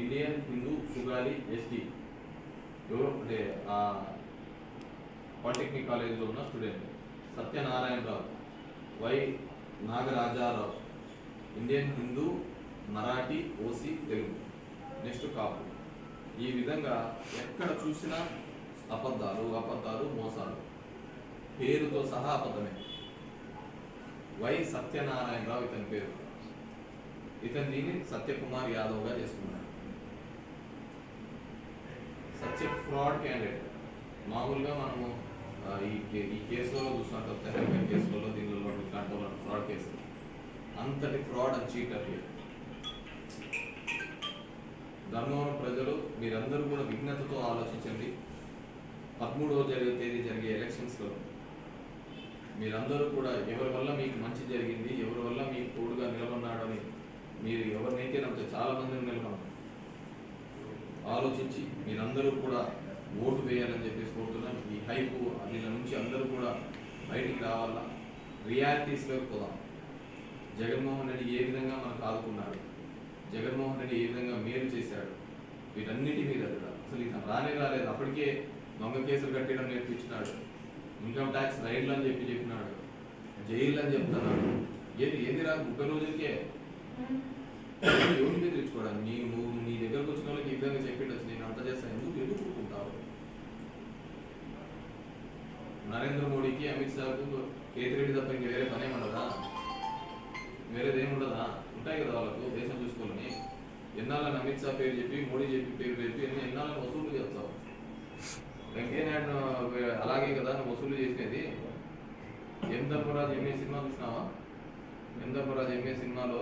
Indian Hindu Sugali ST ఎవరు? అంటే ఆ పాలిటెక్నిక్ కాలేజీలో ఉన్న student Satyanarayanarao Y. Nagarajarao. Indian Hindu Marathi OC Telugu next Kapu ఈ విధంగా ఎక్కడ చూసినా అబద్ధాలు అబద్ధాలు మోసాలు. పేరుతో సహా అబద్ధమే. వై. సత్యనారాయణరావు ఇతని పేరు. ఇతను దీన్ని సత్యకుమార్ యాదవ్గా చేసుకున్నాడు సత్య ఫ్రాడ్ క్యాండిడేట్ మామూలుగా మనము ఈ ఈ కే- ఈ కేసులలో చూస్తుంటాం తెలంగాణ కేసులలో దీనిలో ఇట్లాంటి ఫ్రాడ్ కేసు అంతటి ఫ్రాడ్ అని చీటర్ ధర్మవరం ప్రజలు మీరందరూ కూడా విఘ్నతతో ఆలోచించండి. పదమూడవ జరిగే తేదీ జరిగే ఎలక్షన్స్లో మీరందరూ కూడా ఎవరి వల్ల మీకు మంచి జరిగింది ఎవరి వల్ల మీకు తోడుగా నిలబడినాడని మీరు ఎవరినైతే నమ్మితే చాలా మందిని ఆలోచించి మీరందరూ కూడా ఓటు వేయాలని చెప్పేసి కోరుతున్నాం ఈ హైపు దీని నుంచి అందరూ కూడా బయటికి రావాలా? రియాలిటీస్లోకి పోదాం. జగన్మోహన్ రెడ్డి ఏ విధంగా మనకు ఆదుకున్నాడు? జగన్మోహన్ రెడ్డి ఏ విధంగా మేలు చేశాడు? వీటన్నిటి మీద అసలు ఇతను రానే రాలేదు. అప్పటికే దొంగ కేసులు కట్టడం నేర్పించినాడు. ఇన్కమ్ ట్యాక్స్ రైడ్లు అని చెప్పి చెప్పినాడు. జైలు అని చెప్తున్నాడు. ఏది ఏది రా? ముప్పై రోజులకే. ఎవరిని బెదిరించుకోవడానికి? నీ నువ్వు నీ దగ్గరకు వచ్చిన వాళ్ళకి ఈ విధంగా చెప్పిండొచ్చు నేను అంత నరేంద్ర మోడీకి అమిత్ షాకు కేతిరెడ్డి తప్ప ఇంక వేరే పని ఏముండదా వేరేదేముండదా ఉంటాయి కదా వాళ్ళకు దేశం చూసుకోవాలని. ఎన్నాళ్ళని అమిత్ షా పేరు చెప్పి మోడీ చెప్పి పేరు చెప్పి ఎన్ని ఎన్నాళ్ళని వసూలు చేస్తావు? వెంకయ్యనాయుడు అలాగే కదా నువ్వు వసూలు చేసినది ఎందర్పరాజు ఎంఏ సినిమా చూసినావా? ఎందర్పరాజు ఎంఏ సినిమాలో